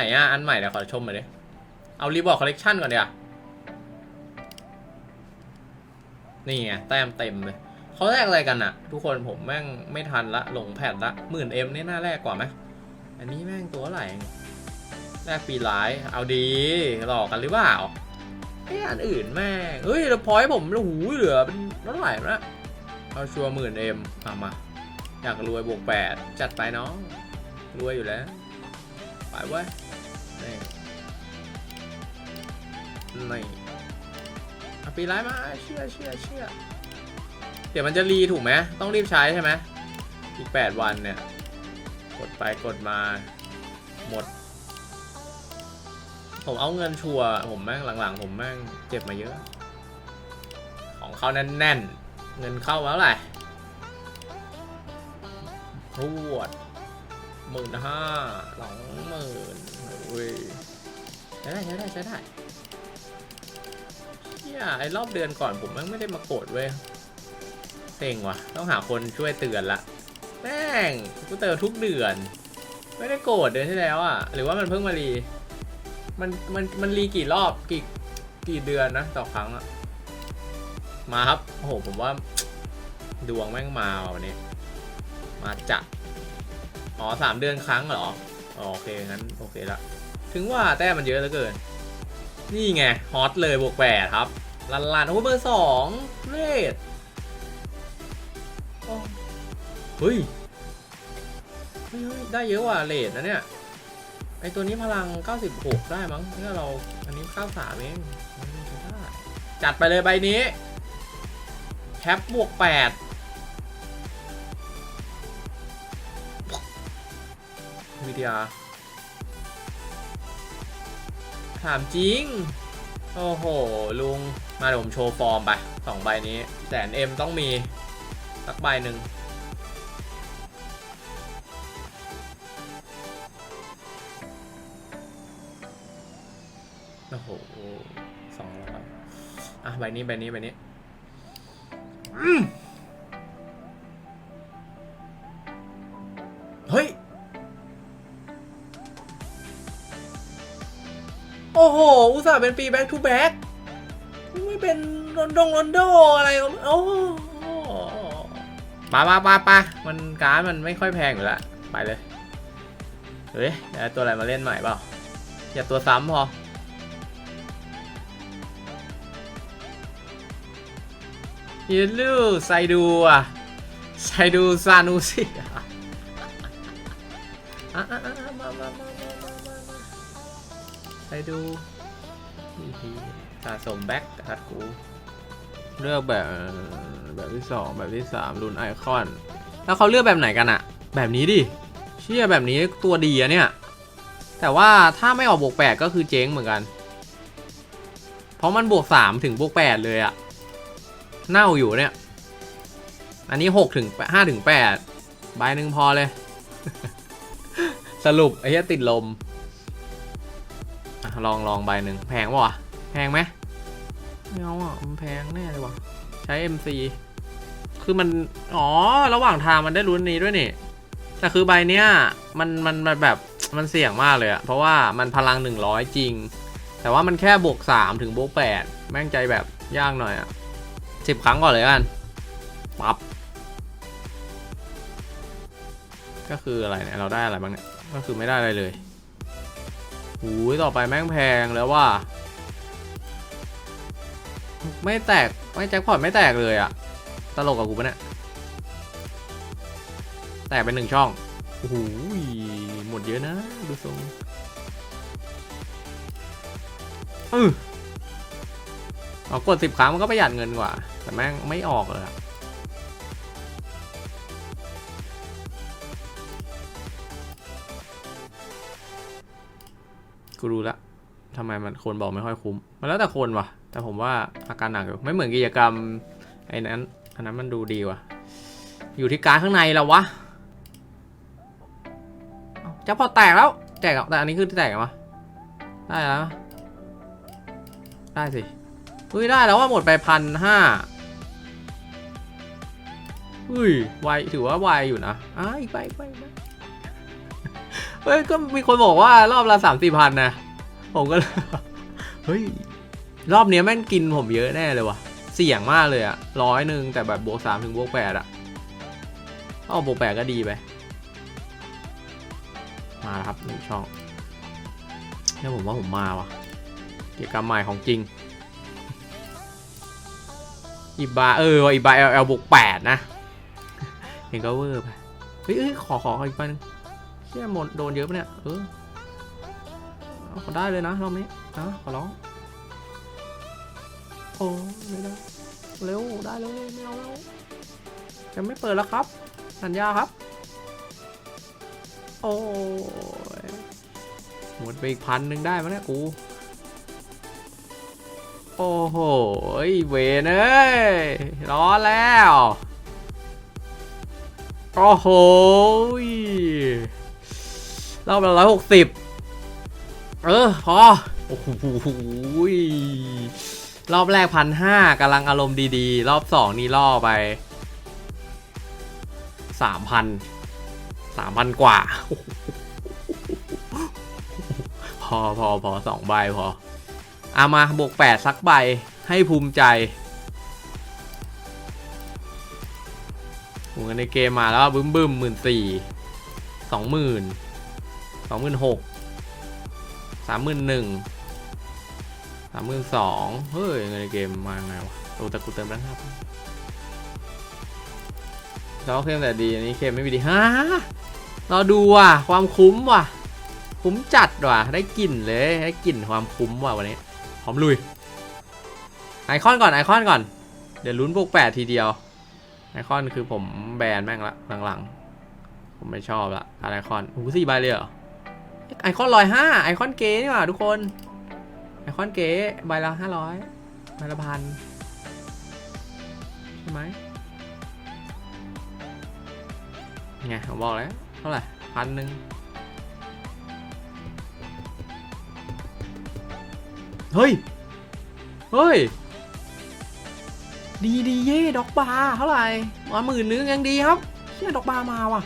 ไหนอะ อันใหม่เดี๋ยวขอชมหน่อยดิ เอารีบอร์คอลเลกชันก่อนเดี๋ยวนี่ไงแต้มเต็มเลยเขาแลกอะไรกันอะทุกคนผมแม่งไม่ทันละหลงแพทละหมื่นเอ็มนี่น่าแลกกว่าไหมอันนี้แม่งตัวอะไหรแลกปีร้ายเอาดีหลอกกันหรือเปล่าไอ้ยอันอื่นแม่งเฮ้ยแล้วพอยต์ผมโอ้โหเหลือเป็นเท่าไหร่นะเอาชัวร์หมื่นเอ็มเอามา อยากรวยบวกแปดจัดไปน้องรวยอยู่แล้วไปเว้ย นี่เอาปีร้ายมาเชื่อเชื่อเชื่อเดี๋ยวมันจะรีถูกไหมต้องรีบใช้ใช่ไหมอีก 8 วันเนี่ย กดไปกดมา หมด ผมเอาเงินชัวผมแม่งหลังๆ ผมแม่งเจ็บมาเยอะ ของเขาแน่นๆ เงินเข้ามาเท่าไหร่รวดหมื่นห้าสองหมื่นโอ้ยใช้ได้ใช้ได้ใช้ได้ เฮียไอ้รอบเดือนก่อนผมแม่งไม่ได้มาโกดเว้ยเซ็งว่ะ ต้องหาคนช่วยเตือนละแม่งกูเติมทุกเดือน ไม่ได้โกรธเดือนที่แล้วอะ หรือว่ามันเพิ่งมารีมันมันมันรีกี่รอบกี่กี่เดือนนะต่อครั้งอะมาครับโอ้โหผมว่าดวงแม่งมาวันนี้ มาจัดอ๋อสามเดือนครั้งเหรออ๋อโอเคงั้นโอเคละถึงว่าแต้มมันเยอะเหลือเกิน นี่ไง ฮอตเลยบวกแปดครับลันลันโอ้เบอร์สองเรดเฮ้ยเฮ้ยได้เยอะว่ะเลดนะเนี่ย ไอตัวนี้พลัง 96 ได้มั้งนี่เรา อันนี้ 93 เองอืมใช้ได้จัดไปเลยใบนี้แคปบวก 8 วิทยา ถามจริง โอ้โห ลุง มาเดี๋ยวผมโชว์ฟอร์มไปสองใบนี้แสนเอ็มต้องมี สักใบหนึ่งโอ้โหสองร้อยอะใบนี้ใบนี้ใบนี้ อืม เป็นปี back to back ไม่เป็นรอนดงรอนโดอะไรโอ้ปาปาปาปามันการ์ดมันไม่ค่อยแพงอยู่แล้วไปเลย เฮ้ยตัวอะไรมาเล่นใหม่เปล่า อย่าตัวซ้ำพอยิลูไซดูอะไซดูซานูสิอะอะอะอะมามามามามามาไปดู สะสมแบ็กตัดกู เลือกแบบแบบที่สองแบบที่สามรุ่นไอคอน แล้วเขาเลือกแบบไหนกันอะแบบนี้ดิ เชี่ยแบบนี้ตัวดีอะเนี่ย แต่ว่าถ้าไม่ออกบวกแปดก็คือเจ๊งเหมือนกัน เพราะมันบวกสามถึงบวกแปดเลยอะเน่าอยู่เนี่ย อันนี้หกถึงห้าถึงแปดใบหนึ่งพอเลย สรุปไอ้เหี้ยติดลม ลองลองใบหนึ่งแพงปะวะ แพงไหมไม่เอาอะมันแพงแน่เลยวะใช้ MC คือมัน อ๋อ ระหว่างทางมันได้ลุ้นนี้ด้วยนี่ แต่คือใบเนี้ยมันมันมันแบบมันเสี่ยงมากเลยอะเพราะว่ามันพลัง 100 จริง แต่ว่ามันแค่บวก 3 ถึงบวก 8 แม่งใจแบบยากหน่อยอะสิบครั้งก่อนเลยกันปับก็คืออะไรเนี่ย เราได้อะไรบ้างเนี่ย ก็คือไม่ได้อะไรเลยหูยต่อไปแม่งแพงแล้วว่า ไม่แตก ไม่แจ็คพอตไม่แตกเลยอะตลกกับกูปะเนี่ย แตกเป็นหนึ่งช่อง โอ้โหหมดเยอะนะ ดูทรงเออเอากดสิบครั้งมันก็ประหยัดเงินกว่า แต่แม่งไม่ออกเลยอะกูรู้ละทำไมมันคนบอกไม่ค่อยคุ้ม มันแล้วแต่คนว่ะ แต่ผมว่าอาการหนักอยู่ไม่เหมือนกิจกรรมไอ้นั้นอันนั้นมันดูดีว่ะ อยู่ที่การข้างในแล้ววะจะพอแตกแล้วแตกแต่อันนี้คือแตกเหรอวะได้แล้วได้สิเฮ้ยได้แล้วว่าหมดไปพันห้าเฮ้ยไวถือว่าไวอยู่นะอะอีกไปอีกไปไปเฮ้ยก็มีคนบอกว่ารอบละสามสี่พันนะผมก็เฮ้ย รอบเนี้ยแม่งกินผมเยอะแน่เลยว่ะ เสี่ยงมากเลยอะร้อยหนึ่งแต่แบบบวกสามถึงบวกแปดอะเอาบวกแปดก็ดีไป มาแล้วครับหนึ่งช่องเนี่ยผมว่าผมมาว่ะกิจกรรมใหม่ของจริง อีบาเอออีบาเอลเอลบวกแปดนะเห็นก็เวอร์ไปเฮ้ยขอขอขออีกไปหนึงเชี่ยหมดโดนเยอะปะเนี่ยเออเอาขอได้เลยนะรอบนี้นะขอร้อง อ้ไม่ได้เร็วได้เลยไม่เอาแล้วยังไม่เปิดแล้วครับ สัญญาครับ โอ้ยหมดไปอีกพันหนึ่งได้ไหมเนี่ยกู โอ้โหเวนเอ้ยร้อนแล้ว โอ้โหรอบละร้อยหกสิบเออ พอ โอ้โห รอบแรกพันห้ากำลังอารมณ์ดีๆ รอบสองนี่ล่อไปสามพันสามพันกว่า พอพอพอสองใบพอเอามาบวกแปดสักใบให้ภูมิใจผมกันในเกมมาแล้วบึ้มบึ้มหมื่นสี่สองหมื่นสองหมื่นหกสามหมื่นหนึ่ง สามหมื่นสองเฮ้ยเงินในเกมมาไงวะโอ้แต่กูเติมแล้วครับแล้วเคลมแต่ดีอันนี้เคลมไม่มีดีฮะเราดูว่ะความคุ้มว่ะ คุ้มจัดว่ะ ได้กลิ่นเลย ได้กลิ่นความคุ้มว่ะวันนี้พร้อมลุย ไอคอนก่อนไอคอนก่อน เดี๋ยวลุ้นพวกแปดทีเดียว ไอคอนคือผมแบนแม่งละหลังๆ ผมไม่ชอบละไอคอนโอ้โหสี่ใบเลยเหรอ ไอคอนร้อยห้าไอคอนเก๋นี่ว่าทุกคน ไอคอนเก๋ใบละห้าร้อยใบละพันใช่ไหมไงผมบอกแล้วเท่าไหร่พันหนึ่งเฮ้ย เฮ้ย ดีดีเย่ดอกบาเท่าไหร่มาหมื่นนึงยังดีครับเชี่ยดอกบามาว่ะ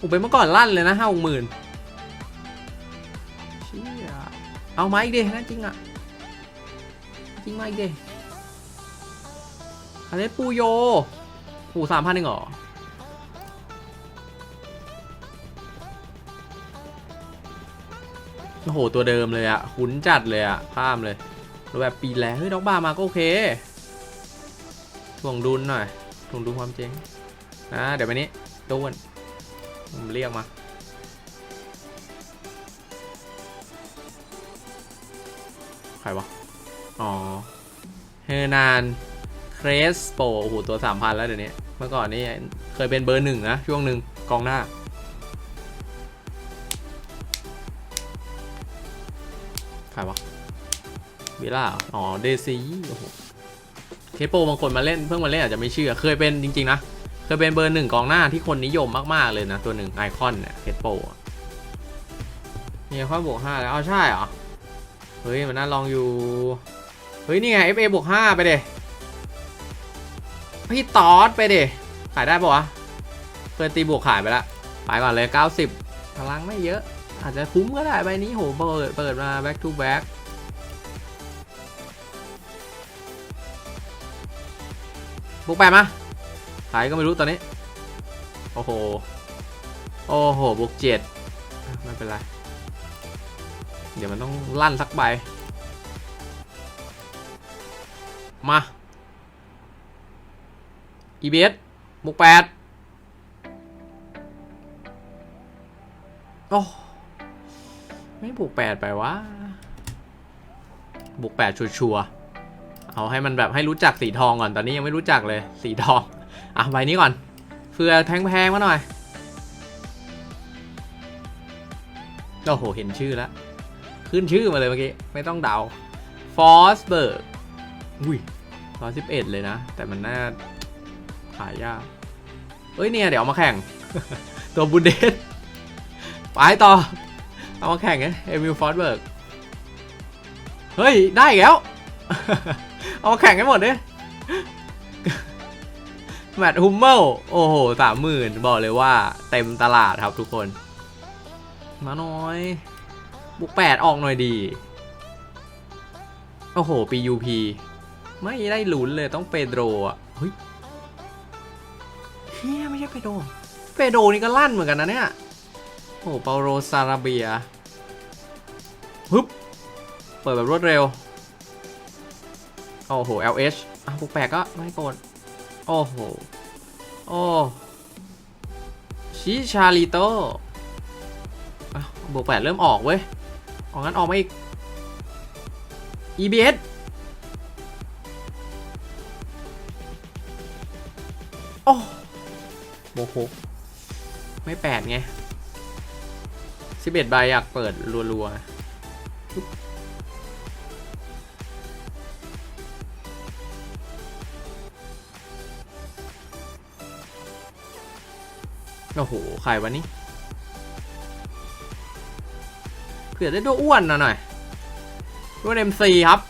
ผมเป็นเมื่อก่อนลั่นเลยนะห้าหกหมื่น เอามาอีกดินะจริงอะจริงมาอีกดิอันนี้ปูโยโอ้สามพันเองเหรอโอ้โห ตัวเดิมเลยอะคุ้นจัดเลยอะข้ามเลยแล้วแบบปีแล้ว เฮ้ยด็อกบามาก็โอเคถ่วงดุลหน่อยถ่วงดุลความเจ๊งอ่าเดี๋ยวไปนี้โดนผมเรียกมา รวะ อ๋อ เฮอร์นาน เครสโป โอ้โห ตัวสามพันแล้วเดี๋ยวนี้ เมื่อก่อนนี่เคยเป็นเบอร์หนึ่งนะ ช่วงหนึ่งกองหน้า ใครวะวิล่า อ๋อ เดซีโอ้โห เคโปบางคนมาเล่น เพิ่งมาเล่นอาจจะไม่เชื่อ เคยเป็นจริง ๆ นะ เคยเป็นเบอร์หนึ่งกองหน้าที่คนนิยมมากๆเลยนะ ตัวหนึ่งไอคอนเนี่ย เคโปมีไอคอนบวกห้าแล้วอ้าใช่เหรอ เฮ้ยมันน่าลองอยู่ เฮ้ยนี่ไง FA บวกห้าไปเดพี่ตอสไปเดขายได้ปะวะเพื่อนตีบวกขายไปละไปก่อนเลย 90 พลังไม่เยอะ อาจจะคุ้มก็ได้ใบนี้โหเปิดเปิดมา back to back บุกแปดมาขายก็ไม่รู้ตอนนี้ โอ้โห โอ้โหบุกเจ็ดไม่เป็นไร เดี๋ยวมันต้องลั่นสักใบ มา EBS บุกแปดโอ้ไม่บุกแปดไปวะบุกแปดชัวร์ๆเอาให้มันแบบให้รู้จักสีทองก่อน ตอนนี้ยังไม่รู้จักเลย สีทอง อะใบนี้ก่อนเพื่อแพงๆมาหน่อย โอ้โห เห็นชื่อแล้ว ขึ้นชื่อมาเลยเมื่อกี้ ไม่ต้องเดาฟอสเบิร์กอุ้ยร้อยสิบเอ็ดเลยนะ แต่มันน่าขายยาก เอ้ยเนี่ย เดี๋ยวเอามาแข่ง ตัวบุนเดสไปต่อ เอามาแข่งไงเอมิลฟอสเบิร์กเฮ้ย ได้อีกแล้ว เอามาแข่งให้หมดดิแมตต์ฮุมเมลโอ้โหสามหมื่นบอกเลยว่าเต็มตลาดครับทุกคน มาหน่อย บุกแปดออกหน่อยดี โอ้โห PUP ไม่ได้ลุ้นเลยต้องเปโดรอะเฮ้ยเฮียไม่ใช่เปโดรเปโดรนี่ก็ลั่นเหมือนกันนะเนี่ยโอ้โหเปาโรซาราเบียฮึบเปิดแบบรวดเร็วโอ้โห LH อะบุกแปดก็ไม่โกดโอ้โหโอ้ชิชาลิโตอะบวกแปดเริ่มออกเว้ย ออกงั้นออกมาอีก EBS โอ้โมโหไม่แปดไงสิบเอ็ดใบอยากเปิดรัวๆปึ๊บโอ้โห ใครวะนี่ เผื่อได้ตัวอ้วนหน่อยอ้วน MC ครับ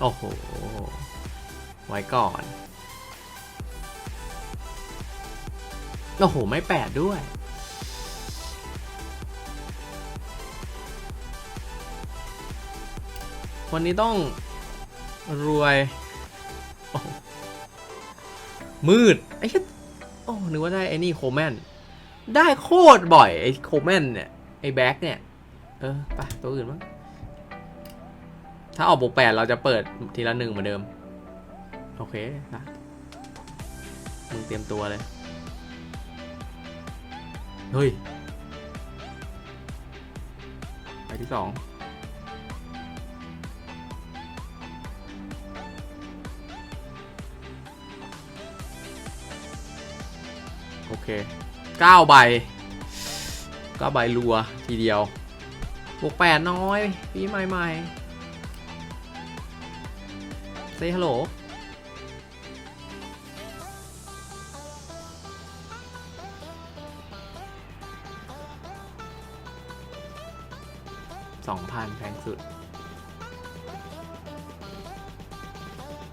โอ้โห ไว้ก่อน โอ้โห ไม่แปดด้วยวันนี้ต้องรวย มืด ไอ้เหี้ยโอ้นึกว่าได้ไอ้นี่โคแมน ได้โคตรบ่อย ไอ้โคแมนเนี่ย ไอ้แบ็คเนี่ย เออไปตัวอื่นมั้งถ้าออกบวกแปดเราจะเปิดทีละหนึ่งเหมือนเดิม โอเคนะมึงเตรียมตัวเลย เฮ้ย ไปที่สองโอเค เก้าใบก้าใบรัวทีเดียวบวกแปดน้อยปีใหม่ๆ say hello สองพันแพงสุด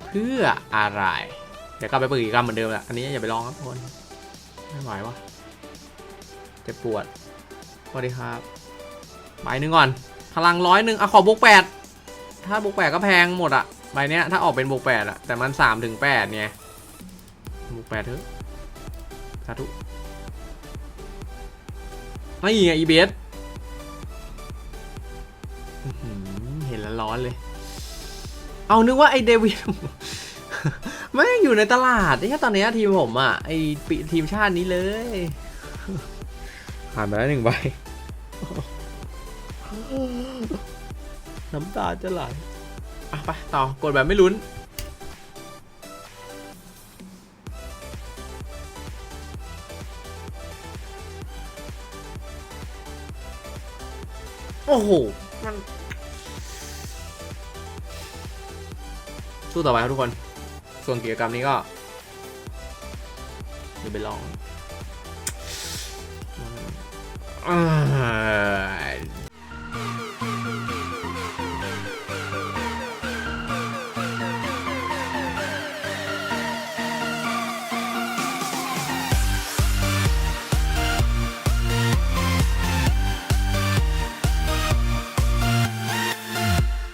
เพื่ออะไร เดี๋ยวกลับไปเปิดกิจกรรมเหมือนเดิมแหละอันนี้อย่าไปลองครับทุกคน ไม่ไหววะ จ็บปวดสวัสดีครับใบหนึ่งก่อน พลังร้อยหนึ่งอะขอบวกแปดถ้าบวกแปดก็แพงหมดอะใบเนี้ยถ้าออกเป็นบวกแปดอะแต่มันสามถึงแปดไงบวกแปดเถอะสาธุไม่ไงอื้อหือเห็นแล้วร้อนเลย เอานึกว่าไอเดวิดไม่อยู่ในตลาดแค่ตอนนี้ทีมผมอะไอปีทีมชาตินี้เลย ผ่านไปแล้วหนึ่งใบน้ำตาจะไหลอะไปต่อกดแบบไม่ลุ้น โอ้โห มัน สู้ต่อไปครับทุกคน ส่วนกิจกรรมนี้ก็เดี๋ยวไปลอง 아...